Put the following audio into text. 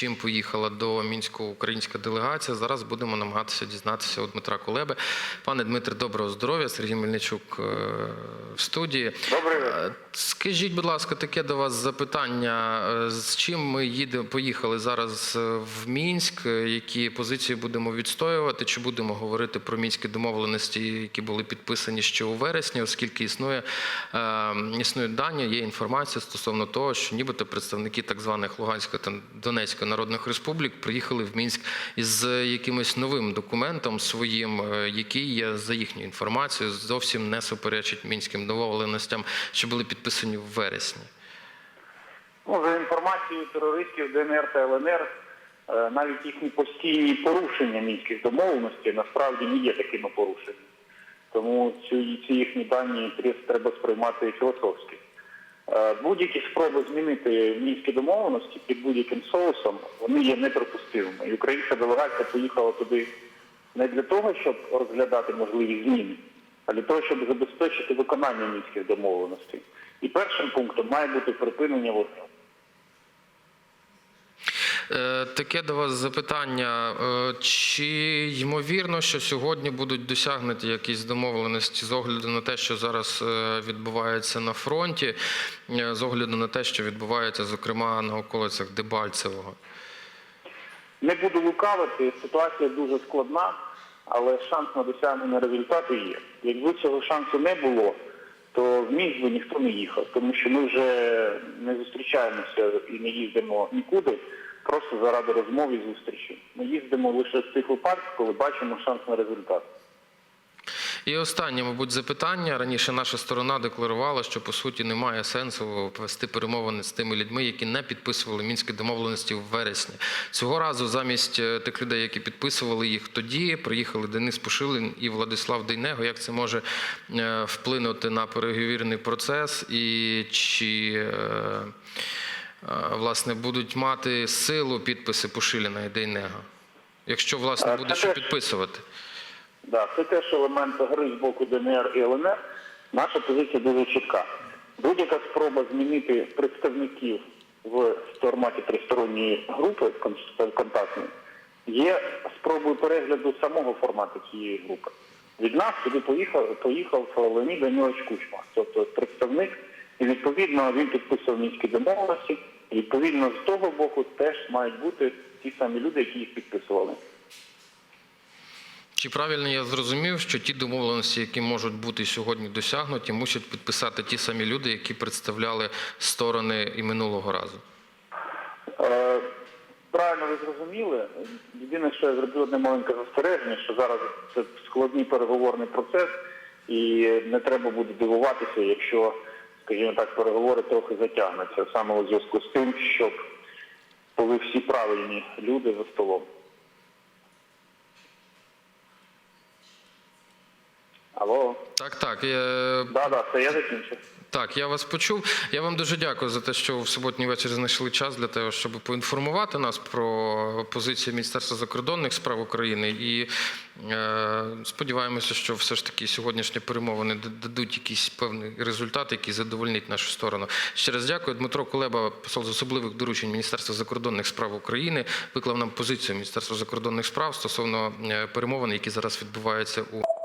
чим поїхала до мінську українська делегація. Зараз будемо намагатися дізнатися у Дмитра Кулеби. Пане Дмитре, доброго здоров'я. Сергій Мельничук е, в студії. Добрий вечір. Е, Скажіть, будь ласка, таке до вас запитання. Е, З чим ми їдемо, поїхали зараз е, в Мінськ? Які позиції будемо відстоювати? Чи будемо говорити про мінські домовленості, які були підписані ще у вересні, оскільки існує е, існують дані, є інформація стосовно того, що нібито представники так званих Луганської та Донецької народних республік приїхали в Мінськ із якимось новим документом своїм, е, який є за їхньою інформацією, зовсім не суперечить мінським домовленостям, що були підписані в вересні. Ну, за інформацією терористів ДНР та ЛНР, е, навіть їхні постійні порушення мінських домовленостей насправді не є такими порушеннями. Тому ці, їхні дані треба сприймати філософськи. Е, Будь-які спроби змінити мінські домовленості під будь-яким соусом, вони є неприпустимими. І українська делегація поїхала туди не для того, щоб розглядати можливі зміни, а для того, щоб забезпечити виконання мінських домовленостей. І першим пунктом має бути припинення вогню. Е, Таке до вас запитання. Е, Чи ймовірно, що сьогодні будуть досягнуті якісь домовленості з огляду на те, що зараз е, відбувається на фронті, з огляду на те, що відбувається, зокрема, на околицях Дебальцевого? Не буду лукавити, ситуація дуже складна, але шанс на досягнення результату є. Якби цього шансу не було, то в міст би ніхто не їхав, тому що ми вже не зустрічаємося і не їздимо нікуди, просто заради розмов і зустрічі. Ми їздимо лише в тих випадках, коли бачимо шанс на результат. І останнє, мабуть, запитання. Раніше наша сторона декларувала, що по суті немає сенсу вести перемовини з тими людьми, які не підписували мінські домовленості в вересні. Цього разу замість е, тих людей, які підписували їх тоді, приїхали Денис Пушилин і Владислав Дейнего. Як це може е, вплинути на переговірний процес і чи е, власне будуть мати силу підписи Пушиліна і Дейнего? Якщо власне Е, буде це що підписувати. Да, це теж елемент гри з боку ДНР і ЛНР. Наша позиція дуже чітка. Будь-яка спроба змінити представників в форматі тристоронньої групи контактної є спробою перегляду самого формату цієї групи. Від нас туди поїхав, поїхав Леонід Данілович Кучма, тобто представник, і відповідно він підписував мінські домовленості. І відповідно з того боку теж мають бути ті самі люди, які їх підписували. Чи правильно я зрозумів, що ті домовленості, які можуть бути сьогодні досягнуті, мусять підписати ті самі люди, які представляли сторони і минулого разу? Е, Правильно ви зрозуміли. Єдине, що я зробив одне маленьке застереження, що зараз це складний переговорний процес, і не треба буде дивуватися, якщо, скажімо так, переговори трохи затягнуться, саме у зв'язку з тим, щоб були всі правильні люди за столом. Алло, Так, так. Я, да, да, це я закінчив. так, я вас почув. Я вам дуже дякую за те, що в суботній вечір знайшли час для того, щоб поінформувати нас про позицію Міністерства закордонних справ України. І е, сподіваємося, що все ж таки сьогоднішні перемовини дадуть якийсь певний результат, який задовольнить нашу сторону. Ще раз дякую. Дмитро Кулеба, посол з особливих доручень Міністерства закордонних справ України, виклав нам позицію Міністерства закордонних справ стосовно е, перемовин, які зараз відбуваються у.